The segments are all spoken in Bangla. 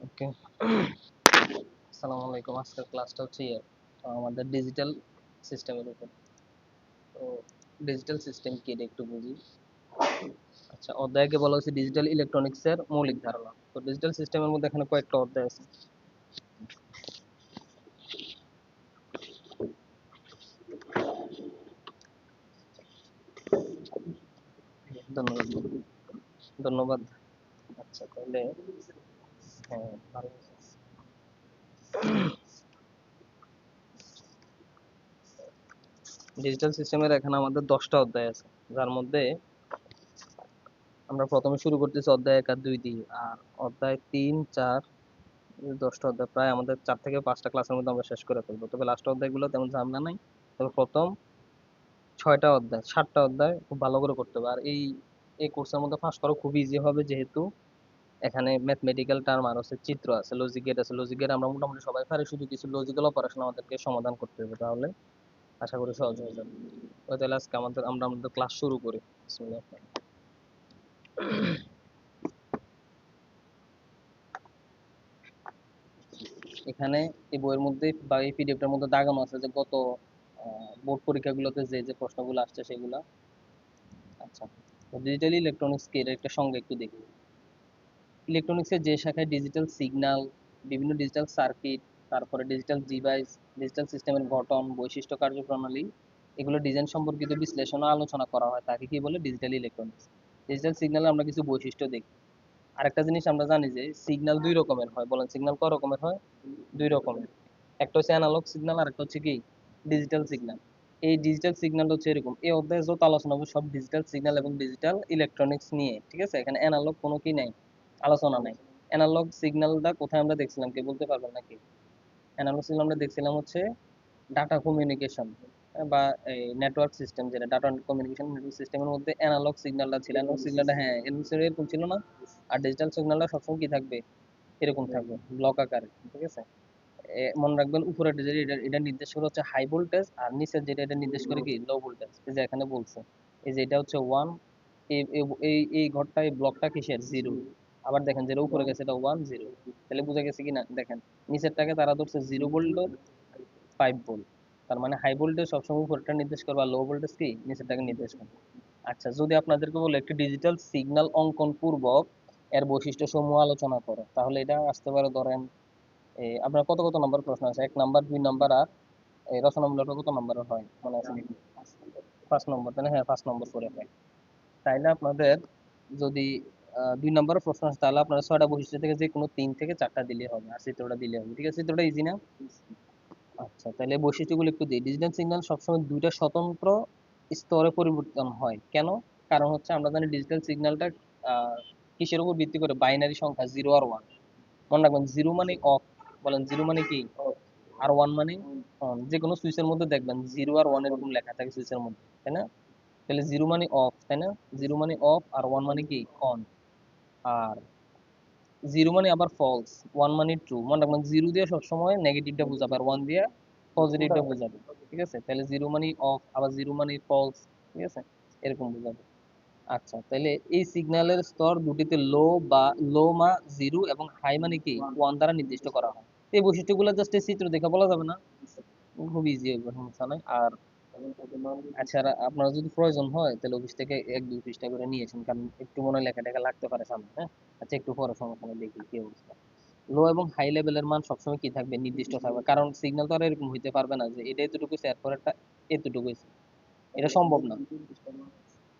ওকে। আসসালামু আলাইকুম আজকের ক্লাসটা হচ্ছে ইয়ে আমাদের ডিজিটাল সিস্টেমের উপর। তো ডিজিটাল সিস্টেম কি এটা একটু বুঝি। আচ্ছা অধ্যায়কে বলা হচ্ছে ডিজিটাল ইলেকট্রনিক্সের মৌলিক ধারণা। তো ডিজিটাল সিস্টেমের মধ্যে এখানে কয়েকটা অধ্যায় আছে। ধন্যবাদ। ধন্যবাদ। আচ্ছা তাহলে ডিজিটাল সিস্টেমের এখানে আমাদের দশটা অধ্যায় আছে। যার মধ্যে আমরা প্রথমে শুরু করতেছি অধ্যায় এক আর দুই দিয়ে। আর অধ্যায় তিন, চার দশটা অধ্যায় প্রায় আমাদের চার থেকে পাঁচটা ক্লাসের মধ্যে আমরা শেষ করে ফেলব। তবে লাস্ট অধ্যায়গুলো তেমন ঝামেলা নাই। তবে প্রথম ছয়টা অধ্যায়, সাতটা অধ্যায় খুব ভালো করে করতে হবে। আর এই এই কোর্সের মধ্যে পাস করা খুব ইজি হবে যেহেতু এখানে ম্যাথমেটিক্যাল টার্ম আর হচ্ছে চিত্র আছে লজিক গেট আছে। লজিক গেট আমরা মোটামুটি সবাই পারি, শুধু কিছু লজিক্যাল অপারেশন আমাদেরকে সমাধান করতে হবে তাহলে। আশা করি সহজ হয়ে যাবে। তো তাহলে আজকে আমাদের, আমরা আমাদের ক্লাস শুরু করি। এখানে এই বইয়ের মধ্যে বা এই পিডিএফটার মধ্যে দাগানো আছে যে গত বোর্ড পরীক্ষাগুলোতে যে যে প্রশ্নগুলো আসছে সেগুলা। আচ্ছা ডিজিটাল ইলেকট্রনিক্স কি এর একটা সঙ্গে একটু দেখি। ইলেকট্রনিক্সের যে শাখায় ডিজিটাল সিগন্যাল বিভিন্ন ডিজিটাল সার্কিট তারপরে ডিজিটাল ডিভাইস ডিজিটাল সিস্টেমের গঠন, বৈশিষ্ট্য কার্যপ্রণালী, এগুলো ডিজাইন সম্পর্কিত বিশ্লেষণ আলোচনা করা হয়। তাকে কি বলে? ডিজিটাল ইলেকট্রনিক্স ডিজিটাল সিগন্যালে আমরা কিছু বৈশিষ্ট্য দেখি। আরেকটা জিনিস আমরা জানি যে সিগন্যাল দুই রকমের হয়। বলেন সিগন্যাল কয় রকমের হয়? দুই রকমের। একটা হচ্ছে অ্যানালগ সিগন্যাল আর একটা হচ্ছে কি? ডিজিটাল সিগন্যাল এই ডিজিটাল সিগন্যাল হচ্ছে এরকম। এই অধ্যায়ে যত আলোচনা হবে সব ডিজিটাল সিগন্যাল এবং ডিজিটাল ইলেকট্রনিক্স নিয়ে, ঠিক আছে? এখানে অ্যানালগ কোনো কি নাই। আলোচনা নাই। অ্যানালগ সিগন্যালটা কোথায় আমরা দেখছিলাম কে বলতে পারবেন নাকি? অ্যানালগ সিগন্যাল আমরা দেখছিলাম হচ্ছে ডাটা কমিউনিকেশন বা এই নেটওয়ার্ক সিস্টেম যেটা ডাটা কমিউনিকেশন নেটওয়ার্ক সিস্টেমের মধ্যে অ্যানালগ সিগন্যালটা ছিল। অ্যানালগ সিগন্যালটা হ্যাঁ এরকম ছিল না। আর ডিজিটাল সিগন্যালটা সবসময় কি থাকবে? এরকম থাকবে ব্লক আকারে, ঠিক আছে? মনে রাখবেন উপরে যেটা এটা এটা নির্দেশ করে হচ্ছে হাই ভোল্টেজ আর নিচের যেটা, এটা নির্দেশ করে কি? লো ভোল্টেজ এই যে এখানে বলছে। এই যে এটা হচ্ছে ওয়ান এই এই ঘরটা, এই ব্লকটা কিসের? জিরো আবার দেখেন যেটা উপরে গেছে এটা ওয়ান জিরো তাহলে বুঝা গেছে কি না দেখেন, নিচেরটাকে তারা ধরছে জিরো ভোল্ট ফাইভ ভোল্ট তার মানে হাই ভোল্টেজ সবসময় উপরটা নির্দেশ করবে আর লো ভোল্টেজ কি? নিচেরটাকে নির্দেশ করবে। আচ্ছা যদি আপনাদেরকে বলে, একটি ডিজিটাল সিগন্যাল অঙ্কন পূর্বক এর বৈশিষ্ট্য সমূহ আলোচনা করো, তাহলে এটা আসতে পারে ধরেন আপনার কত কত নম্বর প্রশ্ন আছে? এক নাম্বার, দুই নাম্বার আর এই রচনামূলকটা কত নম্বরের হয়? মনে আছে পাঁচ নম্বর। তাহলে হ্যাঁ পাঁচ নম্বর করে হয় তাইলে আপনাদের যদি দুই নম্বরের প্রশ্ন আছে, তাহলে আপনারা ছয়টা বৈশিষ্ট্য থেকে যে কোনো তিন থেকে চারটা দিলে হবে, আর চিত্রটা দিলে হবে, ঠিক আছে? চিত্রটা ইজি না? আচ্ছা তাহলে বৈশিষ্ট্যগুলো একটু দিই। ডিজিটাল সিগন্যাল সবসময় দুইটা স্বতন্ত্র স্তরে পরিবর্তন হয়। কেন? কারণ হচ্ছে আমরা জানি ডিজিটাল সিগন্যালটা কিসের উপর ভিত্তি করে? বাইনারি সংখ্যা জিরো আর ওয়ান মনে রাখবেন জিরো মানে অফ বলেন জিরো মানে কি? আর ওয়ান মানে অন যে কোনো সুইচের মধ্যে দেখবেন জিরো আর ওয়ান এরকম লেখা থাকে সুইচের মধ্যে, তাই না? তাহলে জিরো মানে অফ তাই না? জিরো মানে অফ আর ওয়ান মানে কি? অন আর জিরো মানে আবার ফলস ওয়ান মানে ট্রু মনে রাখবেন জিরো দিয়ে সবসময় নেগেটিভটা বোঝাবে আর ওয়ান দিয়ে পজিটিভটা বোঝাবে, ঠিক আছে? তাহলে জিরো মানে অফ আবার জিরো মানে ফলস ঠিক আছে? এরকম বোঝাবে। আচ্ছা তাহলে এই সিগন্যালের স্তর দুটিতে লো বা লো মা জিরো এবং হাই মানে কি? ওয়ান দ্বারা নির্দিষ্ট করা হয়। এই বৈশিষ্ট্যগুলো জাস্ট এই চিত্র দেখে বলা যাবে না। খুব ইজি হবে, সমস্যা নাই। আর আচ্ছা আপনার যদি প্রয়োজন হয়, তাহলে অফিস থেকে এক, দুই পৃষ্ঠা করে নিয়ে আসেন কারণ একটু মনে লেখা টেখা লাগতে পারে সামনে হ্যাঁ? আচ্ছা একটু পরে সমস্যা নেই, দেখি কি অবস্থা। লো এবং হাই লেভেলের মান সবসময় কি থাকবে? নির্দিষ্ট থাকবে, কারণ সিগন্যাল তো আর এরকম হইতে পারবে না যে এটা এতটুকু এর পরেরটা এতটুকু এটা সম্ভব না।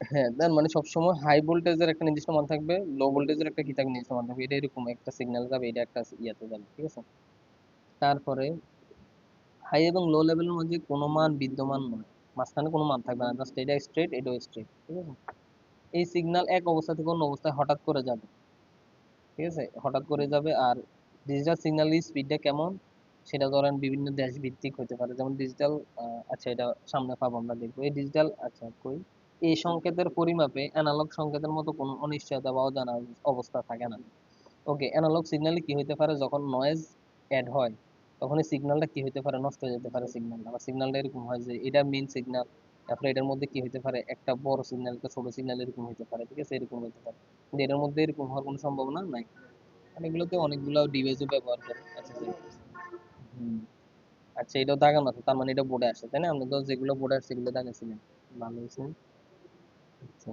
হ্যাঁ তার মানে সবসময় হাই ভোল্টেজের একটা নির্দিষ্ট মান থাকবে লো ভোল্টেজের একটা কি থাকবে? নির্দিষ্ট মান থাকবে। এটা এরকম একটা সিগন্যাল যাবে, এটা একটা ইয়াতে যাবে, ঠিক আছে? তারপরে হাই এবং লো লেভেলের মধ্যে কোনো মান বিদ্যমান নয়। মাঝখানে কোনো মান থাকবে না। জাস্ট এটা স্ট্রেট এটাও স্ট্রেট ঠিক আছে? এই সিগন্যাল এক অবস্থা থেকে অন্য অবস্থায় হঠাৎ করে যাবে। ঠিক আছে? হঠাৎ করে যাবে আর ডিজিটাল সিগন্যালের স্পিডটা কেমন? সেটা ধরেন বিভিন্ন দেশ ভিত্তিক হতে পারে। যেমন ডিজিটাল আচ্ছা এটা সামনে পাবো, আমরা দেখব। এই ডিজিটাল আচ্ছা কই? এই সংকেতের পরিমাপে অ্যানালগ সংকেতের মতো কোনো অনিশ্চয়তা বা অজানা অবস্থা থাকে না। ওকে অ্যানালগ সিগন্যালে কি হতে পারে? যখন নয়েজ অ্যাড হয় তখন এই সিগন্যালটা কি হতে পারে? নষ্ট হয়ে যেতে পারে সিগন্যালটা বা সিগন্যালটা এরকম হয় যে, এটা মেইন সিগন্যাল তারপরে এটার মধ্যে কি হতে পারে? একটা বড় সিগন্যাল একটা ছোট সিগন্যাল এরকম হতে পারে, ঠিক আছে? এরকম হতে পারে। কিন্তু এটার মধ্যে এরকম হওয়ার কোনো সম্ভাবনা নাই। এগুলোতে অনেকগুলো ডিভাইসও ব্যবহার করে আচ্ছা হুম। আচ্ছা এটাও দাগানো আছে, তার মানে এটা বোর্ডে আসছে তাই না? আপনি তো যেগুলো বোর্ডে আসছে সেগুলো দাগাইছিলাম ভালো হয়েছে। আচ্ছা।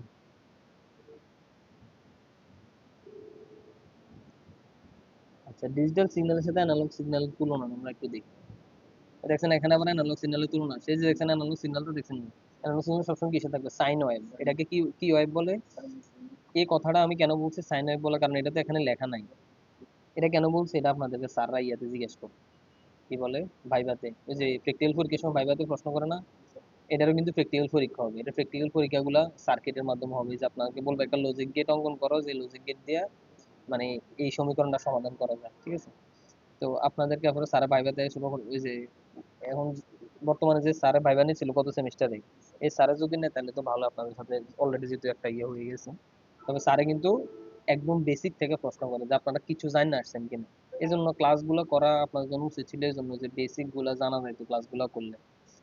আচ্ছা ডিজিটাল সিগন্যালের সাথে অ্যানালগ সিগন্যালের তুলনা আমরা একটু দেখি। দেখছেন এখানে আবার অ্যানালগ সিগন্যালের তুলনা। সেই যে দেখছেন অ্যানালগ সিগন্যালটা দেখছেন অ্যানালগ সিগন্যাল সবসময় কিসে থাকবে? সাইন ওয়েভ এটাকে কি কি ওয়েভ বলে? এই কথাটা আমি কেন বলছি সাইন ওয়েভ বলে? কারণ এটা তো এখানে লেখা নাই। এটা কেন বলছি? এটা আপনাদেরকে স্যাররা ইয়াতে জিজ্ঞেস করে কি বলে? ভাইভাতে। ওই যে প্র্যাকটিক্যাল পরীক্ষার সময় ভাইভাতে প্রশ্ন করে না? এটারও কিন্তু প্র্যাকটিক্যাল পরীক্ষা হবে। এটা প্র্যাকটিক্যাল পরীক্ষাগুলো সার্কিটের মাধ্যমে হবে। যে আপনাকে বলবে একটা লজিক গেট অঙ্কন করো। যে লজিক গেট দিয়ে মানে এই সমীকরণটা সমাধান করা যায় ঠিক আছে? তো আপনাদেরকে আপনারা স্যারের ভাইভাতে শুরু করে ওই যে এখন বর্তমানে যে স্যারের ভাইভা নিয়েছিল গত সেমিস্টারে এই স্যারে যদি নেয় তাহলে তো ভালো আপনাদের সাথে অলরেডি যেহেতু একটা ইয়ে হয়ে গেছে। তবে স্যারে কিন্তু একদম বেসিক থেকে প্রশ্ন করে যে আপনারা কিছু জানেন না আসছেন কিনা। এই জন্য ক্লাসগুলো করা আপনাদের জন্য উচিত ছিল এই জন্য যে বেসিকগুলো জানা যাইতো ক্লাসগুলো করলে।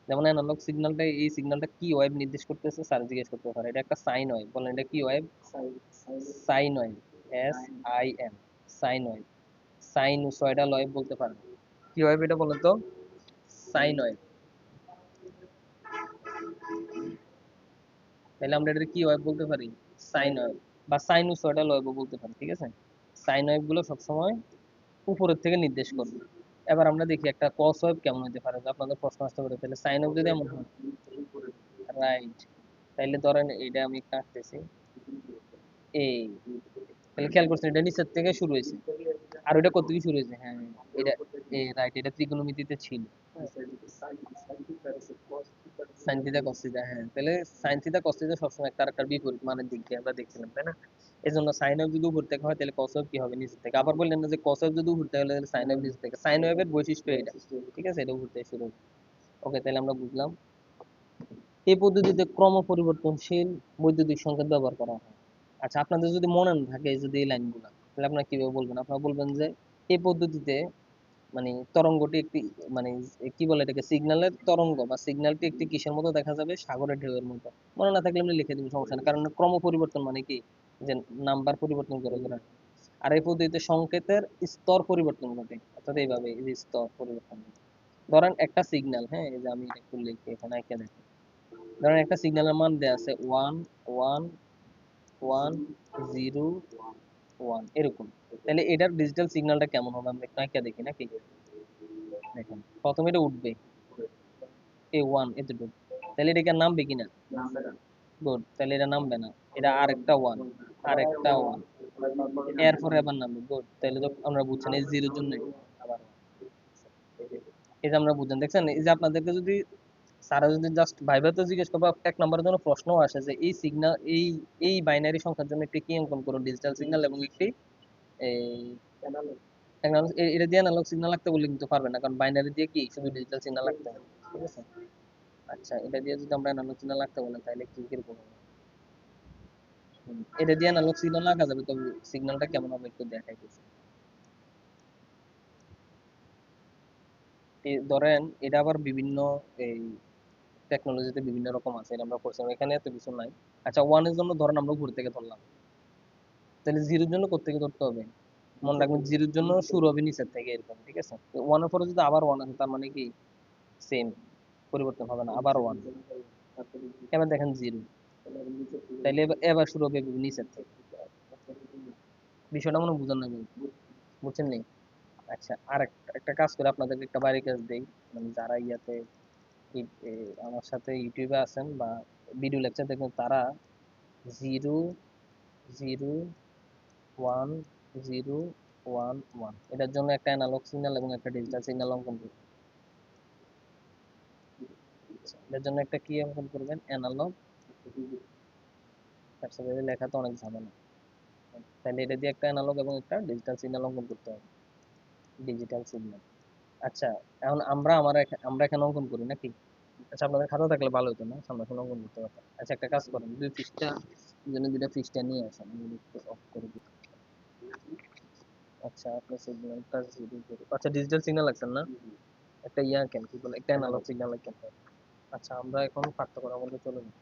যেমন অ্যানালগ সিগন্যালটা এই সিগন্যালটা কি ওয়েভ নির্দেশ করতেছে? স্যার জিজ্ঞেস করতে পারে। এটা একটা সাইন ওয়েভ বলেন এটা কি wave sine wave S I N sine wave sinusoidal wave বলতে পারেন কি ওয়েভ এটা বলেন তো? সাইন ওয়েভ তাহলে আমরা এটা কি ওয়েভ বলতে পারি? সাইন ওয়েভ বা সাইনুসয়েডাল ওয়েভও বলতে পারি, ঠিক আছে? সাইন ওয়েভগুলো সবসময় উপরের থেকে নির্দেশ করবে। এবার আমরা দেখি একটা কস ওয়েভ কেমন হতে পারে। আপনাদের প্রশ্ন আসতে পারে, তাহলে সাইন ওয়েভ যদি এমন হয়। রাইট তাইলে ধরেন এটা আমি কাটতেছি এই তাহলে খেয়াল করছেন, এটা নিচের থেকে শুরু হয়েছে। আর ওটা কত শুরু হয়েছে? হ্যাঁ এটা রাইট এটা ত্রিকোণমিতিতে ছিল। সাইন থিটা কস থিটা হ্যাঁ। তাহলে সাইন থিটা কস থিটা সবসময় একটা আরেকটার বিপরীত মানের দিক দিয়ে আমরা দেখছিলাম, তাই না? এই জন্য সাইন ওয়েভ যদি উপর থেকে হয়, তাহলে কস ওয়েভ কি হবে নিচের থেকে? আবার বললেন না যে কস ওয়েভ যদি উপর থেকে হলে তাহলে সাইন ওয়েভ নিচের থেকে। সাইন ওয়েভের বৈশিষ্ট্য এটা, ঠিক আছে? এটা উপর থেকে শুরু ওকে তাহলে আমরা বুঝলাম। এই পদ্ধতিতে ক্রম পরিবর্তনশীল বৈদ্যুতিক সংকেত ব্যবহার করা হয়। আচ্ছা আপনাদের যদি মনে না থাকে যদি এই লাইনগুলো, তাহলে আপনারা কীভাবে বলবেন? আপনারা বলবেন যে এই পদ্ধতিতে মানে তরঙ্গটি একটি মানে কি বলে এটাকে? সিগন্যালের তরঙ্গ বা সিগন্যালটি একটি কিসের মতো দেখা যাবে? সাগরের ঢেউয়ের মতো। মনে না থাকলে আমরা লিখে দিব সমস্যা নেই। কারণ ক্রম পরিবর্তন মানে কি? যে নাম্বার পরিবর্তন করে করে। আর এই পদ্ধতিতে সংকেতের স্তর পরিবর্তন ঘটে। অর্থাৎ এইভাবে এই যে স্তর পরিবর্তন ধরেন একটা সিগন্যাল হ্যাঁ? এই যে আমি একটু লিখি এখানে এঁকে দেখি। ধরেন একটা সিগন্যালের মান দেওয়া আছে ওয়ান ওয়ান এরকম। তাহলে এটার ডিজিটাল সিগন্যালটা কেমন হবে? আমরা একটু দেখি নাকি? প্রথমে এটা উঠবে। এ ওয়ান তাহলে এটা নামবে কিনা? গুড তাহলে এটা নামবে না। এটা আরেকটা ওয়ান আরেকটা ওয়ান এরপরে আবার নামবে। গুড তাহলে তো আমরা বুঝছেন এই জিরোর জন্য। এই যে আমরা বুঝছেন দেখছেন, এই যে আপনাদেরকে যদি স্যারা যদি জাস্ট ভাইভাতে জিজ্ঞেস করব এক নম্বরের জন্য প্রশ্ন আসে যে এই সিগন্যাল এই এই বাইনারি সংখ্যার জন্য একটি কি অঙ্কন করুন ডিজিটাল সিগন্যাল এবং একটি এই এটা দিয়ে অ্যানালগ সিগন্যাল লাগতে বললে কিন্তু পারবে না, কারণ বাইনারি দিয়ে কি, শুধু ডিজিটাল সিগন্যাল লাগতে হবে, ঠিক আছে? আচ্ছা এটা দিয়ে যদি আমরা অ্যানালগ সিগন্যাল লাগতে বলেন, তাহলে কি, কীরকম হবে? এটা দিয়ে অ্যানালগ সিগন্যাল লাগা যাবে তবে সিগন্যালটা কেমন হবে একটু দেখাই দিচ্ছি ধরেন, এটা আবার বিভিন্ন, এই টেকনোলজিতে বিভিন্ন রকম আছে, এটা আমরা করছিলাম। এখানে এত কিছু নাই। আচ্ছা ওয়ানের জন্য ধরেন আমরা উপর থেকে ধরলাম। তাহলে জিরোর জন্য কোথেকে ধরতে হবে? মনে রাখবেন জিরোর জন্য শুরু হবে নিচের থেকে এরকম, ঠিক আছে? ওয়ানের পরে যদি আবার ওয়ান আছে তার মানে কি? সেম পরিবর্তন হবে না, আবার ওয়ান এবার দেখেন জিরো। তাইলে এবার শুরু হবে নিচের থেকে। বিষয়টা মনে বুঝান না কিন্তু। বুঝছেন নি? আচ্ছা আর একটা কাজ করে আপনাদেরকে একটা বাড়ির কাজ দেই। মানে যারা ইয়াতে আমার সাথে ইউটিউবে আছেন বা ভিডিও লেকচার দেখবেন, তারা zero zero one zero one one এটার জন্য একটা অ্যানালগ সিগন্যাল এবং একটা ডিজিটাল সিগন্যাল অঙ্কন করবেন। এটার জন্য একটা কি অঙ্কন করবেন? অ্যানালগ তার সাথে লেখা তো অনেক ঝামেলা। তাহলে এটা দিয়ে একটা অ্যানালগ এবং একটা ডিজিটাল সিগন্যাল অঙ্কন করতে হবে। ডিজিটাল সিগন্যাল আচ্ছা এখন আমরা, আমার আমরা এখানে অঙ্কন করি নাকি? আচ্ছা আপনাদের খাতা থাকলে ভালো হতো না? সামনাসামনি অঙ্কন করতে পারতাম। আচ্ছা একটা কাজ করেন, দুই পৃষ্ঠা জন্য দুইটা পৃষ্ঠা নিয়ে আসেন, আমি একটু অফ করে দিই। আচ্ছা আপনার সিগন্যালটা জিরো জিরো আচ্ছা ডিজিটাল সিগন্যাল লাগছেন না? একটা ইয়া কেন, কি বলে? একটা অ্যানালগ সিগন্যাল কেন? আচ্ছা আমরা এখন পার্থক্য মধ্যে চলে যাই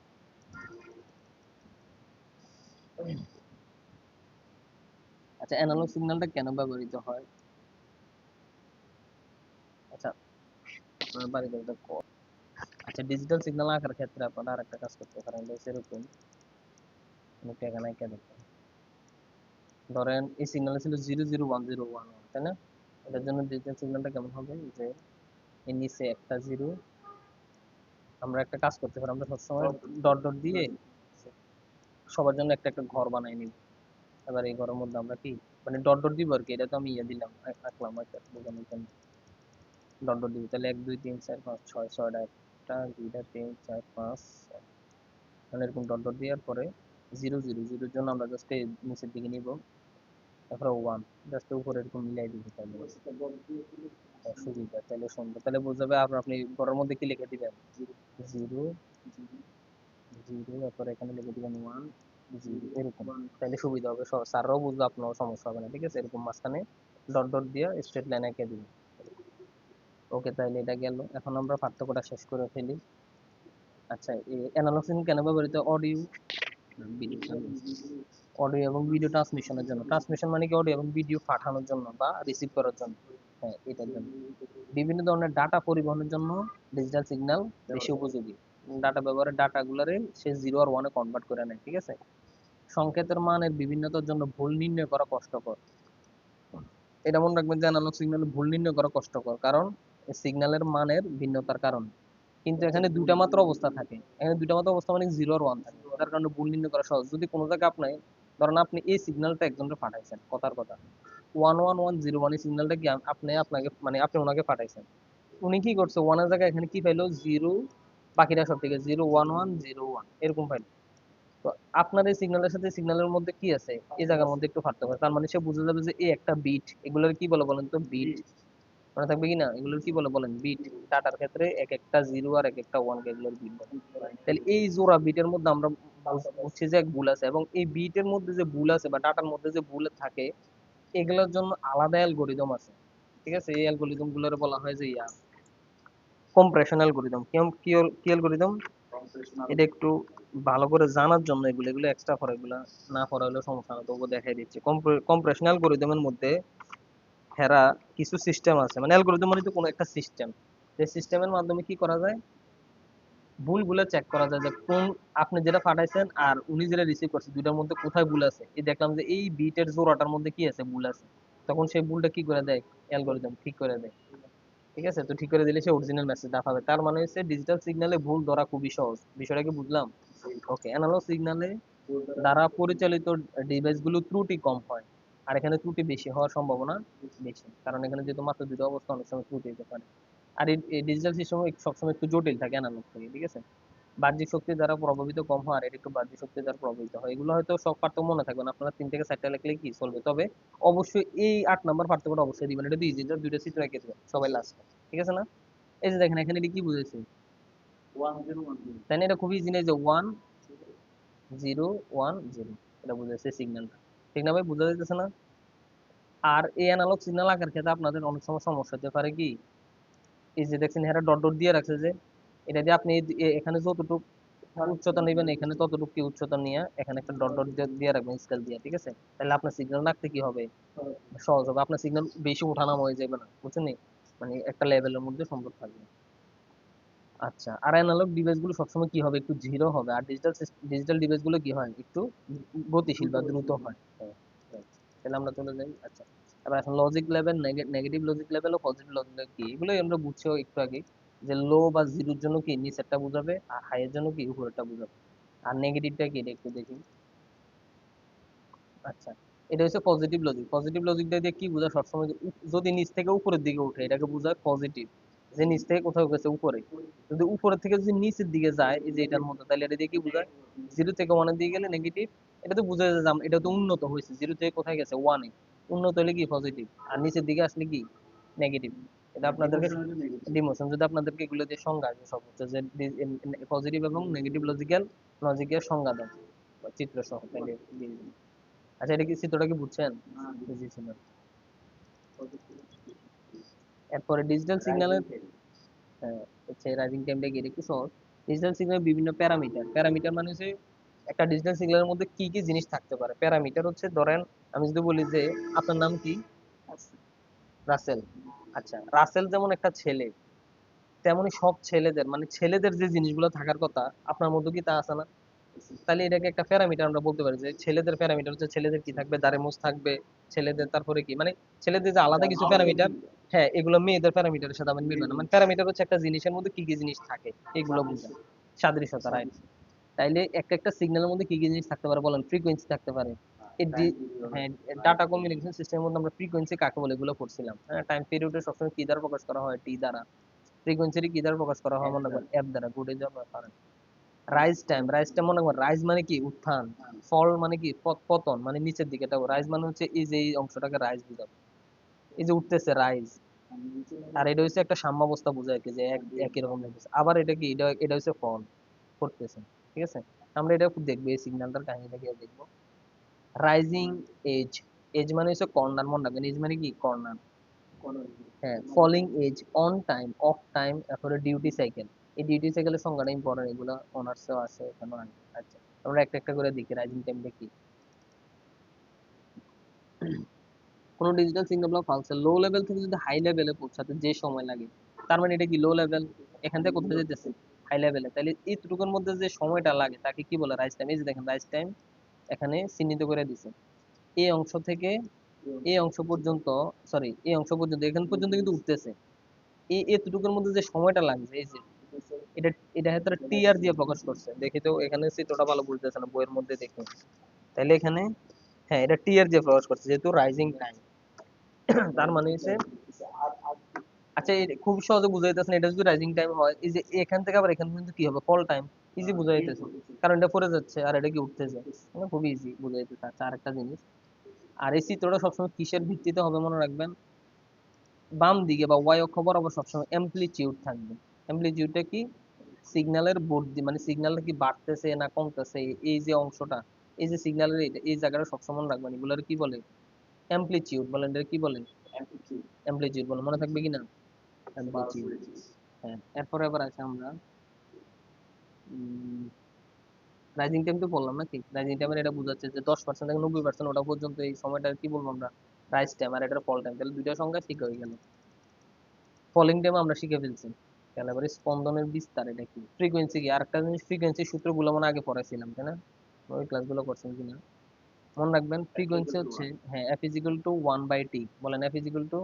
আচ্ছা অ্যানালগ সিগন্যালটা কেন ব্যবহৃত হয়? আচ্ছা একটা ক- আচ্ছা ডিজিটাল সিগন্যাল আঁকার ক্ষেত্রে আপনারা আরেকটা কাজ করতে পারেন এরকম এখানে এঁকে ধরেন এই সিগন্যাল ছিল zero zero one zero one তাই না? এটার জন্য ডিজিটাল সিগন্যালটা কেমন হবে? যে এর নিচে একটা জিরো আমরা একটা কাজ করতে পারি আমরা সবসময় ডট ডট দিয়ে সবার জন্য একটা একটা ঘর বানাই নিব। এবার এই ঘরের মধ্যে আমরা কি মানে ডট ডট দিব আর কি এটা তো আমি ইয়ে দিলাম আঁক- আঁকলাম একটা বোঝানোর জন্য। ডট ডট দিব তাহলে এক দুই তিন চার পাঁচ ছয় ছয়টা একটা, দুইটা, তিন, চার, পাঁচ। মানে এরকম ডট ডট দেওয়ার পরে জিরো জিরো জিরোর জন্য আমরা জাস্ট এই নিচের দিকে নিব। তারপরে ওয়ান জাস্ট উপরে এরকম মিলাই দিব তাহলে। সুবিধা, তাহলে সুন্দর। তাহলে বোঝাবে আর আপনি ঘরের মধ্যে কি লিখে দিবেন? জিরো জিরো তারপরে এখানে লিখে দিবেন ওয়ান জিরো এরকম। তাহলে সুবিধা হবে। স্যাররাও বুঝবে আপনারও সমস্যা হবে না, ঠিক আছে? এরকম মাঝখানে ডট ডট দিয়ে স্ট্রেট লাইন এঁকে দিবেন। ওকে তাহলে এটা গেল। এখন আমরা পার্থক্যটা শেষ করে ফেলি। আচ্ছা অ্যানালগ সিগন্যাল কেন ব্যবহৃত? অডিও অডিও এবং ভিডিও ট্রান্সমিশনের জন্য। ট্রান্সমিশন মানে কি অডিও এবং ভিডিও পাঠানোর জন্য বা রিসিভ করার জন্য। হ্যাঁ এটার জন্য। বিভিন্ন ধরনের ডাটা পরিবহনের জন্য ডিজিটাল সিগন্যাল বেশি উপযোগী। ডাটা ব্যবহারের ডাটাগুলোরে সে জিরো আর ওয়ানে কনভার্ট করে নেয়, ঠিক আছে? সংকেতের মানের বিভিন্নতার জন্য ভুল নির্ণয় করা কষ্টকর। এটা মনে রাখবেন যে অ্যানালগ সিগন্যালে ভুল নির্ণয় করা কষ্টকর। কারণ সিগন্যালের মানের ভিন্নতার কারণে। কিন্তু এখানে দুটা মাত্র অবস্থা থাকে। এখানে দুটা মাত্র অবস্থা মানে জিরো আর ওয়ান থাকে। তার কারণে ভুল নির্ণয় করা সহজ। যদি কোনো জায়গায় আপনি ধরেন আপনি এই সিগন্যালটা একজনকে পাঠাইছেন কথার কথা। One one one zero one এই সিগন্যালটা কি আপনি আপনাকে মানে আপনি ওনাকে পাঠাইছেন। উনি কি করছে? ওয়ানের জায়গায় এখানে কি পাইলো জিরো বাকিটা সব থেকে zero one one zero one এরকম পাইলো তো আপনার এই সিগন্যালের সাথে সিগন্যালের মধ্যে কি আছে? এই জায়গার মধ্যে একটু পার্থক্য আছে। তার মানে সে বুঝে যাবে যে এই একটা বিট এগুলোর কি বলে বলেন তো? বিট মনে থাকবে কি না? এগুলোর কি বলে বলেন? বিট ডাটার ক্ষেত্রে এক একটা জিরো আর এক একটা ওয়ান এগুলোর বিট বলে। তাহলে এই জোড়া বিটের মধ্যে আমরা বুঝছি যে এক ভুল আছে এবং এই বিটের মধ্যে যে ভুল আছে বা ডাটার মধ্যে যে ভুল থাকে, এগুলোর জন্য আলাদা অ্যালগোরিদম আছে। ঠিক আছে? এই অ্যালগোরিদমগুলোর বলা হয় যে ইয়া কম্প্রেশন অ্যালগোরিদম কি কি অ্যালগোরিদম এটা একটু ভালো করে জানার জন্য এগুলো এগুলো এক্সট্রা পড়া এগুলো না পড়া হলেও সমস্যা না তবুও দেখাই দিচ্ছি। কম্প্রেশন অ্যালগোরিদমের মধ্যে হেরা কিছু সিস্টেম আছে। মানে অ্যালগোরিদম মানে তো কোনো একটা সিস্টেম যে সিস্টেমের মাধ্যমে কি করা যায়? ভুলগুলো চেক করা যায় যে কোন আপনি যেটা পাঠাইছেন আর উনি যেটা রিসিভ করছে দুইটার মধ্যে কোথায় ভুল আছে? এই দেখলাম যে এই বিটের জোড়াটার মধ্যে কি আছে? ভুল আছে। তখন সেই ভুলটা কি করে দেয়? অ্যালগোরিদম ঠিক করে দেয়। ঠিক আছে? তো ঠিক করে দিলে সে অরিজিনাল মেসেজটা পাবে। তার মানে হচ্ছে ডিজিটাল সিগন্যালে ভুল ধরা খুবই সহজ। বিষয়টা কি বুঝলাম? ওকে অ্যানালগ সিগন্যালে দ্বারা পরিচালিত ডিভাইসগুলো ত্রুটি কম হয়। আর এখানে ত্রুটি বেশি হওয়ার সম্ভাবনা বেশি। কারণ এখানে যেহেতু মাত্র দুটো অবস্থা, অনেক সময় ত্রুটি হতে পারে। আর এই ডিজিটাল সিস্টেম সবসময় একটু জটিল থাকে অ্যানালগ থেকে, ঠিক আছে? বাহ্যিক শক্তি দ্বারা প্রভাবিত কম হয় আর এটা একটু বাহ্যিক শক্তি দ্বারা প্রভাবিত হয়। এগুলো হয়তো সব পার্থক্য মনে থাকবে না। আপনারা তিন থেকে চারটা লিখলে কি চলবে? তবে অবশ্যই এই আট নম্বর পার্থক্যটা অবশ্যই দিবেন। এটা দুই জিনিস দুইটা চিত্র এঁকে দেবেন, সবাই লাস্ট ঠিক আছে না? এই যে দেখেন, এখানে এটা কি বুঝেছে তাই না এটা খুবই ইজি যে ওয়ান জিরো ওয়ান জিরো এটা বুঝেছে সিগন্যালটা ঠিক না ভাই? বোঝা যাইতেছে না? আর এই অ্যানালগ সিগন্যাল আঁকার ক্ষেত্রে আপনাদের অনেক সময় সমস্যা হতে পারে কি? এই যে দেখছেন, এখানে ডট ডট দিয়ে রাখছে যে, এটা দিয়ে আপনি এখানে যতটুকু উচ্চতা নেবেন, এখানে ততটুকু উচ্চতা নিয়ে এখানে একটা ডট ডট দিয়ে রাখবেন স্কেল দিয়ে, ঠিক আছে? তাহলে আপনার সিগন্যাল রাখতে কি হবে? সহজ হবে, আপনার সিগন্যাল বেশি ওঠানামা হয়ে যাবে না, বুঝছেন? মানে একটা লেভেলের মধ্যে সম্ভব থাকবে। আচ্ছা আর অ্যানালগ ডিভাইসগুলো সবসময় কি হবে? একটু ধীর হবে, আর ডিজিটাল ডিজিটাল ডিভাইসগুলো কি হয়? একটু গতিশীল বা দ্রুত হয়। হ্যাঁ. তাহলে আমরা চলে যাই আচ্ছা। এবার এখন logic level negative logic level ও পজিটিভ লজিক লেভেল কি? এগুলোই আমরা বুঝছি একটু আগে যে লো বা জিরোর জন্য কি নিচেরটা বোঝাবে আর হাই এর জন্য কি উপরেরটা বোঝাবে? আর নেগেটিভটা কি? একটু দেখি। আচ্ছা এটা হচ্ছে পজিটিভ লজিক পজিটিভ লজিকটা দিয়ে কি বোঝায় সবসময় যদি নিচ থেকে উপরের দিকে উঠে এটাকে বোঝায় পজিটিভ যে নিচ থেকে কোথাও গেছে, উপরে। যদি উপরের থেকে যদি নিচের দিকে যায়, এই যে এটার মতো, তাহলে এটা দিয়ে কি বোঝায়? জিরো থেকে ওয়ানের দিকে গেলে নেগেটিভ এটা তো বোঝা যায় যে এটা তো উন্নত হয়েছে। জিরো থেকে কোথায় গেছে? ওয়ানে উন্নত হলে কি পজিটিভ আর নিচের দিকে আসলে কি? নেগেটিভ এটা আপনাদেরকে ডিমোশন যদি আপনাদেরকে এগুলো দিয়ে সংজ্ঞা আছে সব হচ্ছে যে পজিটিভ এবং নেগেটিভ লজিক্যাল লজিকের সংজ্ঞা দেন চিত্র সহ। আচ্ছা এটা কি চিত্রটা কি বুঝছেন? বুঝেছিলাম এরপরে ডিজিটাল সিগন্যালের হ্যাঁ রাইজিং টাইমটা কি? একটু সহজ। ডিজিটাল সিগন্যালের বিভিন্ন প্যারামিটার। প্যারামিটার মানে হচ্ছে একটা ডিজিটাল সিগন্যালের মধ্যে কি কি জিনিস থাকতে পারে? প্যারামিটার হচ্ছে ধরেন আমি যদি বলি যে আপনার নাম কি? রাসেল। আচ্ছা রাসেল যেমন একটা ছেলে তেমনি সব ছেলেদের মানে ছেলেদের যে জিনিসগুলো থাকার কথা আপনার মধ্যে কি তা আছে না? তাহলে এটাকে একটা প্যারামিটার আমরা বলতে পারি যে ছেলেদের প্যারামিটার হচ্ছে ছেলেদের কি থাকবে? দারেমুজ থাকবে ছেলেদের তারপরে কি? মানে ছেলেদের যে আলাদা কিছু প্যারামিটার হ্যাঁ এগুলো মেয়েদের প্যারামিটারের সাথে আমার মিলবে না। মানে প্যারামিটার হচ্ছে একটা জিনিসের মধ্যে কি কি জিনিস থাকে এগুলো বুঝেন সাদৃশ্যতা রাইট তাইলে একটা একটা সিগন্যালের মধ্যে কি কি জিনিস থাকতে পারে বলেন? ফ্রিকোয়েন্সি থাকতে পারে। হ্যাঁ ডাটা কমিউনিকেশন সিস্টেমের মধ্যে আমরা ফ্রিকোয়েন্সি কাকে বলে এগুলো পড়ছিলাম। হ্যাঁ টাইম পিরিয়ডে সবসময় কি দ্বারা প্রকাশ করা হয়? টি দ্বারা। ফ্রিকোয়েন্সি কি দ্বারা প্রকাশ করা হয়? মনে করেন এফ দ্বারা। গুডে জব পারেন রাইজ টাইম রাইজ টাইম মনে করেন। রাইজ মানে কি? উত্থান। ফল মানে কি? পতন মানে নিচের দিকে। এটা রাইজ মানে হচ্ছে এই যে এই অংশটাকে রাইজ বুঝাবে। এই যে উঠতেছে রাইজ আর এটা হচ্ছে একটা সাম্যাবস্থা বোঝায় কি যে এক একই রকম আবার এটা কি? এটা এটা হচ্ছে ফল করতেছে ঠিক আছে? আমরা এটা খুব দেখব, এই সিগন্যালটার কাহিনীটা কি দেখব? রাইজিং এজ এজ মানে হচ্ছে কর্নার মনে রাখবেন এজ মানে কি? কর্নার হ্যাঁ falling edge on time off time তারপরে ডিউটি সাইকেল এই ডিউটি সাইকেলের সংজ্ঞাটা ইম্পর্টেন্ট এগুলো অনার্সেও আছে এখানেও আচ্ছা আমরা একটা একটা করে দেখি রাইজিং টাইমটা কি? কোনো ডিজিটাল সিগন্যাল ব্লক ফালছে লো লেভেল থেকে যদি হাই লেভেলে পৌঁছাতে যে সময় লাগে, তার মানে এটা কি? লো লেভেল এখান থেকে কোথায় যেতেছে? হাই লেভেলে তাহলে এইটুকুর মধ্যে যে সময়টা লাগে, তাকে কি বলে রাইজ টাইম এই যে দেখেন রাইজ টাইম এখানে চিহ্নিত করে দিছে। এই অংশ থেকে এই অংশ পর্যন্ত সরি এই অংশ পর্যন্ত, এখান পর্যন্ত কিন্তু উঠতেছে। এই এতটুকুর মধ্যে যে সময়টা লাগছে, এই যে এটা এটা হয়তো টিআর দিয়ে প্রকাশ করছে। দেখি তো এখানে চিত্রটা ভালো বুঝতেছে না, বইয়ের মধ্যে দেখুন তাহলে এখানে হ্যাঁ এটা টিআর দিয়ে প্রকাশ করছে, যেহেতু রাইজিং টাইম তার মানে হচ্ছে আচ্ছা এটা খুব সহজে বুঝাইতেছেন এটা যদি রাইজিং টাইম হয় এই যে এখান থেকে আবার এখান পর্যন্ত কি হবে? ফল টাইম ইজি বুঝাইতেছে। কারণ এটা পড়ে যাচ্ছে আর এটা কি উঠতেছে? মানে খুবই ইজি বুঝাইতেছে। আচ্ছা আরেকটা জিনিস। আর এই চিত্রটা সবসময় কিসের ভিত্তিতে হবে মনে রাখবেন? বাম দিকে বা ওয়াই অক্ষ বরাবর সবসময় অ্যামপ্লিটিউড থাকবে। অ্যামপ্লিটিউডটা কি? সিগন্যালের বর্ধি মানে সিগন্যালটা কি বাড়তেছে না কমতেছে? এই যে অংশটা এই যে সিগন্যালের এই জায়গাটা সবসময় রাখবেন। এগুলোর কি বলে? অ্যামপ্লিটিউড বলেন এটা কি বলে? অ্যামপ্লিটিউড বলে। মনে থাকবে কি না হ্যাঁ এরপরে আবার আছে আমরা। রাইজিং টাইম তো বললাম নাকি? রাইজিং টাইমের এটা বোঝাচ্ছে যে দশ পার্সেন্ট থেকে নব্বই পার্সেন্ট ওটা পর্যন্ত এই সময়টা কি বলব আমরা? রাইজ টাইম আর এটার ফল টাইম তাহলে দুইটা সংখ্যা শিখে হয়ে গেল। ফলিং টাইম আমরা শিখে ফেলছি। তাহলে এবারে স্পন্দনের বিস্তার, এটা কি? ফ্রিকোয়েন্সি কি? আরেকটা জিনিস ফ্রিকোয়েন্সি সূত্রগুলো মনে আগে পড়াইছিলাম, তাই না? ওই ক্লাসগুলো করছেন কিনা? মনে রাখবেন ফ্রিকোয়েন্সি হচ্ছে হ্যাঁ F is equal to one by T বলেন এফ ইজ ইকুয়াল টু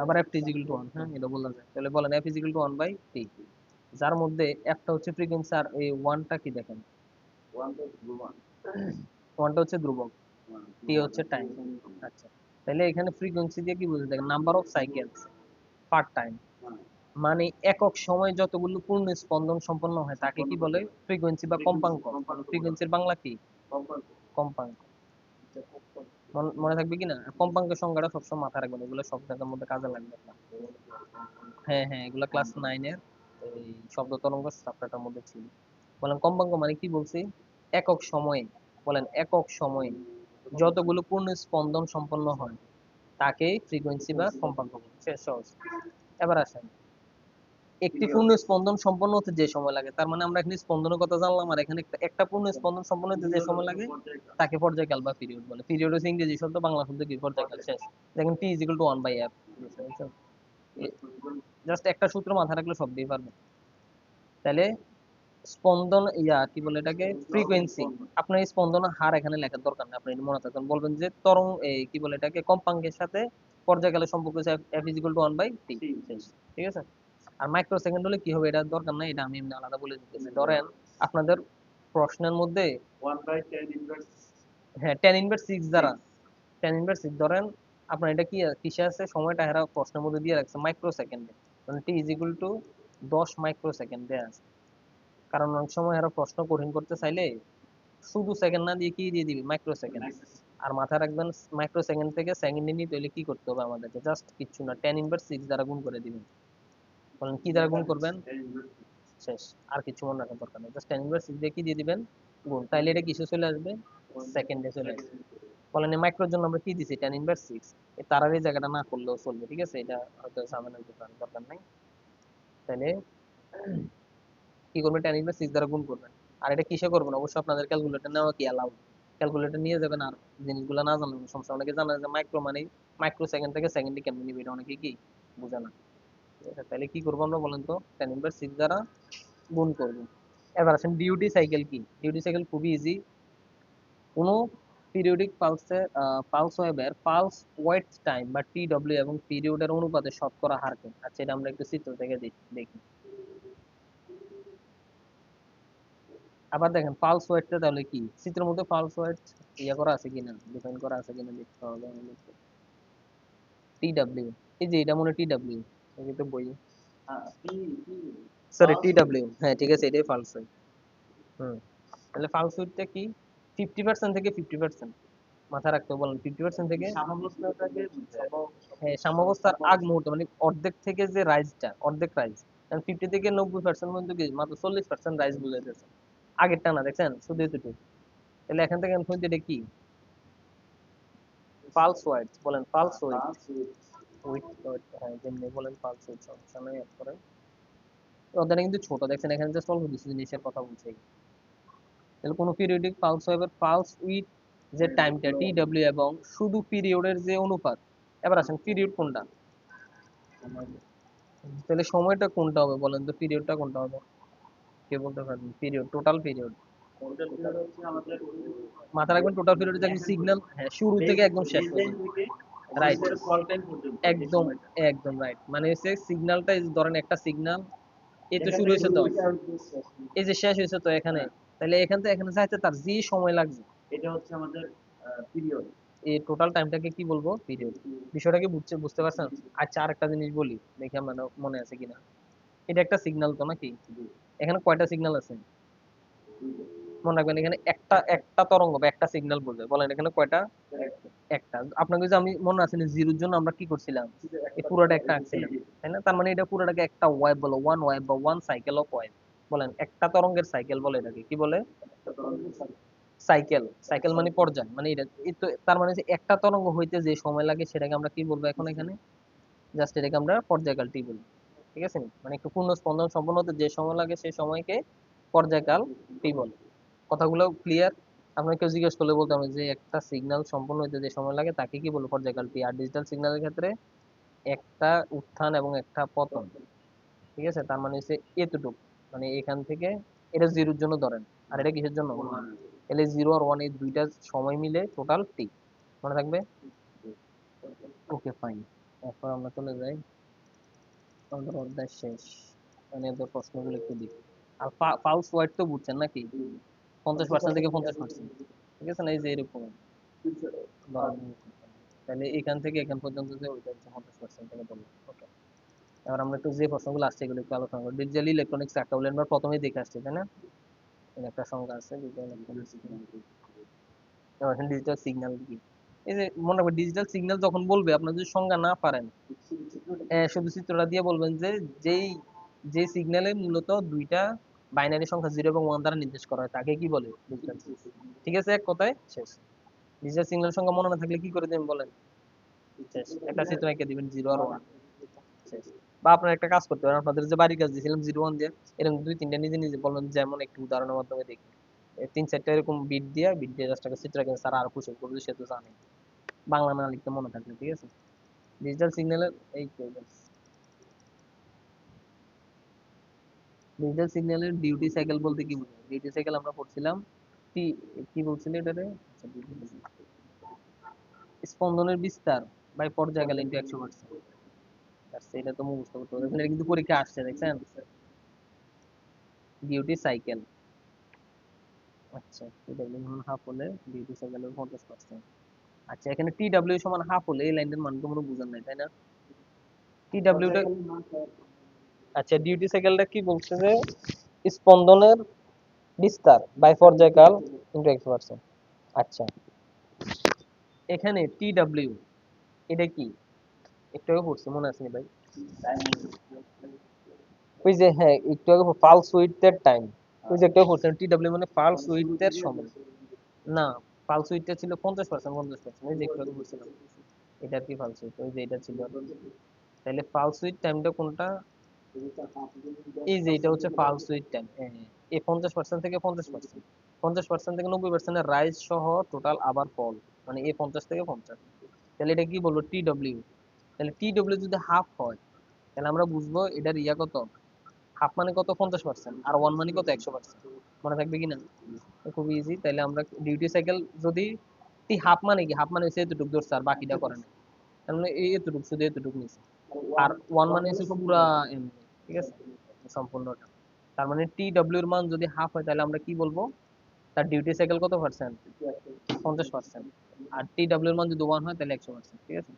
আবার F is equal to one হ্যাঁ এটা বললাম। তাহলে বলেন F is equal to one by T যার মধ্যে একটা হচ্ছে ফ্রিকোয়েন্সি আর এই ওয়ানটা কি দেখেন? ওয়ানটা হচ্ছে ধ্রুবক। টি হচ্ছে টাইম আচ্ছা। তাহলে এখানে ফ্রিকোয়েন্সি দিয়ে কি বুঝতে দেখেন number of cycles per time মানে একক সময় যতগুলো পূর্ণ স্পন্দন সম্পন্ন হয়, তাকে কি বলে? ফ্রিকোয়েন্সি বা কম্পাঙ্ক। ফ্রিকোয়েন্সির বাংলা কি? কম্পাঙ্ক। মনে থাকবে কি না? কম্পাঙ্কের সংজ্ঞাটা সবসময় মাথায় রাখবেন, এগুলো সব জায়গার মধ্যে কাজে লাগবে আপনার। হ্যাঁ হ্যাঁ এগুলো ক্লাস নাইনের এই শব্দ তরঙ্গ চ্যাপ্টারটার মধ্যে ছিল। বলেন কম্পাঙ্ক মানে কি বলছি? একক সময়ে, বলেন একক সময়ে যতগুলো পূর্ণ স্পন্দন সম্পন্ন হয়, তাকে ফ্রিকোয়েন্সি বা কম্পাঙ্ক বলে। শেষ সহজ। এবার আসেন। একটি পূর্ণ স্পন্দন সম্পন্ন হতে যে সময় লাগে তার মানে আমরা এখানে স্পন্দনের কথা জানলাম আর এখানে একটা- পূর্ণ স্পন্দন সম্পন্ন হতে যে সময় লাগে তাকে পর্যায়কাল বা পিরিয়ড বলে। পিরিয়ড হচ্ছে ইংরেজি শব্দ বাংলা শব্দ কি? পর্যায়কাল শেষ। দেখেন T is equal to one by F just একটা সূত্র মাথায় রাখলে সব দিয়ে পারবেন। তাহলে স্পন্দন ইয়া কি বলে এটাকে? ফ্রিকোয়েন্সি আপনার এই স্পন্দন হার এখানে লেখার দরকার নেই আপনি মনে থাকবেন বলবেন যে তরঙ্গ এই কি বলে এটাকে? কম্পাঙ্কের সাথে পর্যায়কালের সম্পর্ক হচ্ছে F is equal to one by T ঠিক আছে? আর মাইক্রো সেকেন্ড হলে কি হবে? এটা দরকার নাই এটা আমি এমনি আলাদা বলে দিতেছি। ধরেন আপনাদের প্রশ্নের মধ্যে হ্যাঁ ইনভার্স দ্বারা ইনভার্স ধরেন আপনার এটা কি কিসে আছে? সময়টা হেরা প্রশ্নের মধ্যে দিয়ে রাখছে মাইক্রো সেকেন্ডে মানে মাইক্রো সেকেন্ড আছে। কারণ অনেক সময় এরা প্রশ্ন কঠিন করতে চাইলে শুধু সেকেন্ড না দিয়ে কি দিয়ে দিবি? মাইক্রো সেকেন্ড আর মাথায় রাখবেন মাইক্রো সেকেন্ড থেকে সেকেন্ডে নিতে হলে কি করতে হবে আমাদেরকে? জাস্ট কিচ্ছু না টেন ইনভার্স সিক্স দ্বারা গুণ করে দিবেন। বলেন, কি দ্বারা গুণ করবেন? শেষ, আর কিছু মনে রাখার দরকার নেই। জাস্ট টেন ইনভার্স দিয়ে কি দিয়ে দিবেন? গুণ। তাইলে এটা কিসে চলে আসবে? সেকেন্ডে চলে আসবে। বলেন মাইক্রোর জন্য আমরা কি দিছি? টেন ইনভার্স সিক্স তারার এই জায়গাটা না করলেও চলবে, ঠিক আছে? এটা হয়তো পারে, দরকার নাই। তাহলে কি করবেন? টেন ইনভার্স সিক্স দ্বারা গুণ করবেন। আর এটা কিসে করবেন? অবশ্যই আপনাদের ক্যালকুলেটর নেওয়া কি অ্যালাউড ক্যালকুলেটর নিয়ে যাবেন আর জিনিসগুলো না জানলে সমস্যা। অনেকে জানে যে মাইক্রো মানে মাইক্রো সেকেন্ড থেকে সেকেন্ডে কেমন নিবে? এটা অনেকে কি বোঝে না। ঠিক আছে তাহলে কি করব আমরা বলেন তো? টেন ইনভার্স সিক্স দ্বারা গুণ করব। এবার আসেন ডিউটি সাইকেল কি? ডিউটি সাইকেল খুবই ইজি কোনো পিরিয়ডিক পালসে পালস ওয়েভের পালস ওয়েট টাইম বা টি ডব্লিউ এবং পিরিয়ডের অনুপাতে শতকরা হারকে আচ্ছা এটা আমরা একটু চিত্র থেকে দেখি আবার দেখেন পালস ওয়েটটা তাহলে কি? চিত্রের মধ্যে পালস ওয়েট ইয়ে করা আছে কিনা? ডিফাইন করা আছে কিনা? দেখতে হবে টি ডাব্লিউ এই যে এটা মনে টি ডাব্লিউ এই তো বই। সরি টি ডাব্লিউ হ্যাঁ ঠিক আছে এটাই ওয়েট হুম তাহলে পালস ওয়েটটা কি? ফিফটি পার্সেন্ট থেকে ফিফটি পার্সেন্ট মাথায় রাখতে বলেন ফিফটি পার্সেন্ট থেকে হ্যাঁ সাম্যাবস্থার আগ মুহূর্ত মানে অর্ধেক থেকে যে রাইজটা অর্ধেক রাইজ ফিফটি থেকে নব্বই পার্সেন্ট পর্যন্ত কি? মাত্র চল্লিশ পার্সেন্ট রাইজ বুঝাইতেছে আগেরটা না দেখছেন? শুধু এতটুকু। তাহলে এখান থেকে আমি এটা কি? পালস ওয়াইড বলেন পালস ওয়াইড উইথ হ্যাঁ যেমনি বলেন পালস ওয়াইড সমস্যা নাই এক করেন ওদের কিন্তু ছোট দেখছেন এখানে জাস্ট অল্প কিছু জিনিসের কথা বলছে। তাহলে কোনো পিরিয়ডিক পালস ওয়েভের পালস উইথ যে টাইমটা টি ডব্লিউ এবং শুধু পিরিয়ডের যে অনুপাত। এবার আসেন পিরিয়ড কোনটা? তাহলে সময়টা কোনটা হবে বলেন তো? পিরিয়ডটা কোনটা হবে? কে বলতে পারবেন পিরিয়ড টোটাল পিরিয়ড মাথা রাখবেন টোটাল পিরিয়ড যে সিগন্যাল হ্যাঁ শুরু থেকে একদম শেষ পর্যন্ত। রাইট একদম একদম রাইট মানে হচ্ছে সিগন্যালটা ধরেন একটা সিগন্যাল এই তো শুরু হয়েছে তো এই যে শেষ হয়েছে তো এখানে। তাহলে এখান থেকে এখানে যাইতে তার যে সময় লাগছে এটা হচ্ছে আমাদের পিরিয়ড এই টোটাল টাইমটাকে কি বলব? পিরিয়ড বিষয়টা কি বুঝছে বুঝতে পারছেন? আচ্ছা আরেকটা জিনিস বলি দেখি আপনার মনে আছে কিনা। এটা একটা সিগন্যাল তো নাকি? এখানে কয়টা সিগন্যাল আছে? মনে রাখবেন, এখানে একটা একটা তরঙ্গ বা একটা সিগন্যাল বলবে। বলেন এখানে কয়টা? একটা। আপনাকে যে আমি মনে আছে জিরোর জন্য আমরা কি করছিলাম? এই পুরোটা একটা আঁকছিলাম, তাই না? তার মানে এটা পুরোটাকে একটা ওয়েভ বলো ওয়ান ওয়েভ বা ওয়ান সাইকেল অফ ওয়েভ বলেন, একটা তরঙ্গের সাইকেল বলে এটাকে, কি বলে? সাইকেল সাইকেল মানে পর্যায় মানে এটা তো, তার মানে যে একটা তরঙ্গ হইতে যে সময় লাগে সেটাকে আমরা কি বলব এখন এখানে? জাস্ট এটাকে আমরা পর্যায়কাল টি বলি, ঠিক আছে? মানে একটু পূর্ণ স্পন্দন সম্পন্ন হতে যে সময় লাগে সেই সময়কে পর্যায়কাল টি বলে। কথাগুলো ক্লিয়ার আপনাকে কেউ জিজ্ঞেস করলে বলতে হবে যে একটা সিগন্যাল সম্পন্ন হইতে যে সময় লাগে তাকে কি বলব? পর্যায়কাল টি আর ডিজিটাল সিগন্যালের ক্ষেত্রে একটা উত্থান এবং একটা পতন। ঠিক আছে? তার মানে হচ্ছে এতটুকু। মানে এখান থেকে এটা জিরোর জন্য ধরেন। আর এটা কিসের জন্য? তাহলে জিরো আর ওয়ান এই দুইটা সময় মিলে টোটাল টি মনে থাকবে? ওকে ফাইন এরপর আমরা চলে যাই। আমাদের অধ্যায় শেষ। মানে প্রশ্নগুলো একটু দিই আর পালস ওয়াইড তো বুঝছেন নাকি? পঞ্চাশ পার্সেন্ট থেকে পঞ্চাশ পার্সেন্ট ঠিক আছে না? এই যে এরকম। তাহলে এখান থেকে এখান পর্যন্ত যে ওইটা হচ্ছে পঞ্চাশ পার্সেন্ট থেকে বললাম। ওকে এবার আমরা একটু যে প্রশ্নগুলো আসছে এগুলো একটু আলোচনা করি ডিজিটাল ইলেকট্রনিক্স বলে আমরা প্রথমেই দেখে আসছি তাই না? একটা সংজ্ঞা আছে ডিজিটাল ইলেকট্রনিক্স এবার ডিজিটাল সিগন্যাল কি? এই যে মনে রাখবেন ডিজিটাল সিগন্যাল যখন বলবে আপনার যদি সংজ্ঞা না পারেন হ্যাঁ, শুধু চিত্রটা দিয়ে বলবেন যে যেই যে সিগন্যালে মূলত দুইটা বাইনারি সংখ্যা জিরো এবং ওয়ান দ্বারা নির্দেশ করা হয় তাকে কি বলে? ডিজিটাল ঠিক আছে এক কথায়? শেষ। ডিজিটাল সিগন্যাল সংখ্যা মনে না থাকলে কি করে দেবেন বলেন? শেষ একটা চিত্র এঁকে দিবেন জিরো আর ওয়ান শেষ। বা আপনারা একটা কাজ করতে পারেন আপনাদের যে বাড়ির কাজ দিয়েছিলাম জিরো ওয়ান দিয়ে এরকম দুই তিনটা নিজে নিজে যেমন একটু উদাহরণের মাধ্যমে দেখি। তিন চারটা এরকম বিট দিয়ে বিট দিয়ে জাস্ট একটা চিত্র এঁকে স্যার আর খুশি করবে সে তো জানে। বাংলা না লিখতে মনে থাকলে ঠিক আছে? ডিজিটাল সিগন্যালের এই ডিজিটাল সিগন্যালের ডিউটি সাইকেল বলতে কি বোঝায়? ডিউটি সাইকেল আমরা পড়ছিলাম, কি কি বলছিলে এটারে। স্পন্দনের বিস্তার বাই পর্যায়কাল ইন্টু একশো পার্সেন্ট এটা তো মুখস্থ করতে হবে। এটা কিন্তু পরীক্ষা আসছে, দেখছেন? ডিউটি সাইকেল আচ্ছা হাফ হলে ডিউটি সাইকেলের পঞ্চাশ পার্সেন্ট আচ্ছা এখানে টি ডাব্লিউ সমান হাফ হলে এই লাইনের মান তোমরা বুঝান নাই, তাই না? টি ডাব্লিউটা আচ্ছা ডিউটি সাইকেলটা কি বলছে যে স্পন্দনের বিস্তার বাই পর্যায়কাল ইনটু এক্স পার্সেন্ট আচ্ছা। এখানে টি ডাব্লিউ এটা কি? একটু আগে পড়ছি, মনে আছে ভাই? ওই যে হ্যাঁ একটু আগে পালস উইথের টাইম ওই যে, একটু পড়ছিলাম টি ডাব্লিউ মানে পালস উইথের সময় না পালস উইথটা ছিল পঞ্চাশ পার্সেন্ট পঞ্চাশ পার্সেন্ট ওই যে, একটু আগে বলছিলাম এটা কি পালস উইথ ওই যে, এটা ছিল। তাহলে পালস উইথ টাইমটা কোনটা? এই যে এটা হচ্ছে পালস উইথ টাইম এই পঞ্চাশ পার্সেন্ট থেকে পঞ্চাশ পার্সেন্ট পঞ্চাশ পার্সেন্ট থেকে নব্বই পার্সেন্টের রাইজ সহ টোটাল আবার ফল মানে এ পঞ্চাশ থেকে পঞ্চাশ। তাহলে এটা কি বলব? ডব্লিউ তাহলে ডব্লিউ যদি হাফ হয়, তাহলে আমরা বুঝব এটার ইয়া কত? হাফ মানে কত? পঞ্চাশ পার্সেন্ট আর ওয়ান মানে কত? একশো পার্সেন্ট মনে থাকবে কি না খুব ইজি তাহলে আমরা ডিউটি সাইকেল যদি হাফ মানে কি? হাফ মানে হচ্ছে এতটুকু ধরছে আর বাকিটা করে না। তার মানে এই এতটুকু, শুধু এতটুকু নিছে। আর ওয়ান মানে হচ্ছে পুরা ঠিক আছে? সম্পূর্ণটা তার মানে টি ডব্লিউ এর মান যদি হাফ হয় তাহলে আমরা কি বলব? তার ডিউটি সাইকেল কত পার্সেন্ট পঞ্চাশ পার্সেন্ট আর টি ডাব্লিউ এর মান যদি ওয়ান হয় তাহলে একশো পার্সেন্ট ঠিক আছে?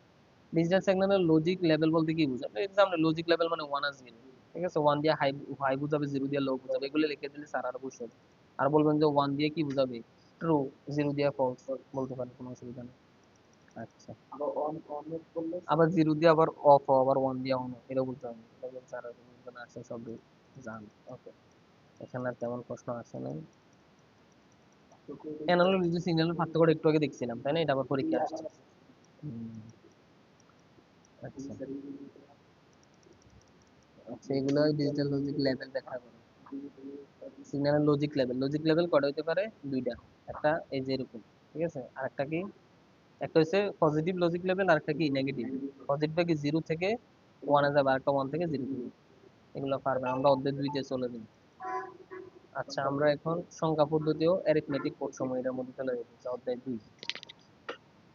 ডিজিটাল সিগন্যালের লজিক লেভেল বলতে কি বোঝাবে এক্সাম্পল লজিক লেভেল মানে ওয়ান আর জিরো ঠিক আছে? ওয়ান দিয়ে হাই হাই বুঝাবে জিরো দিয়ে লো বুঝাবে এগুলো লিখে দিলে স্যার আর বুঝবে আর বলবেন যে ওয়ান দিয়ে কি বুঝাবে? ট্রু জিরো দিয়ে ফলস বলতে পারেন কোনো অসুবিধা নেই। আচ্ছা। আবার অন অন করলে আবার জিরো দিয়ে আবার অফ আবার ওয়ান দিয়ে অন এটা বলতে হবে। স্যার আর আসে সব জান ওকে এখানে আর তেমন প্রশ্ন আসে নাই। অ্যানালগ ডিজিটাল সিগন্যালের পার্থক্যটা একটু আগে দেখছিলাম তাই না? এটা আবার পরীক্ষা আসছে। আচ্ছা। আচ্ছা এগুলো ডিজিটাল লজিক লেভেল ব্যাখ্যা করো সিগন্যালের লজিক লেভেল লজিক লেভেল কটা হতে পারে? দুইটা। একটা এই যে এরকম ঠিক আছে? আর একটা কি? একটা হচ্ছে পজিটিভ লজিক লেভেল আর একটা কি? নেগেটিভ পজিটিভ কি জিরো থেকে ওয়ানে যাবে আর একটা ওয়ান থেকে জিরো এগুলো পারবে আমরা অধ্যায় দুইতে চলে যাই। আচ্ছা আমরা এখন সংখ্যা পদ্ধতিও অ্যারিথমেটিক কোড সময় এটার মধ্যে চলে যাচ্ছি অধ্যায় দুই।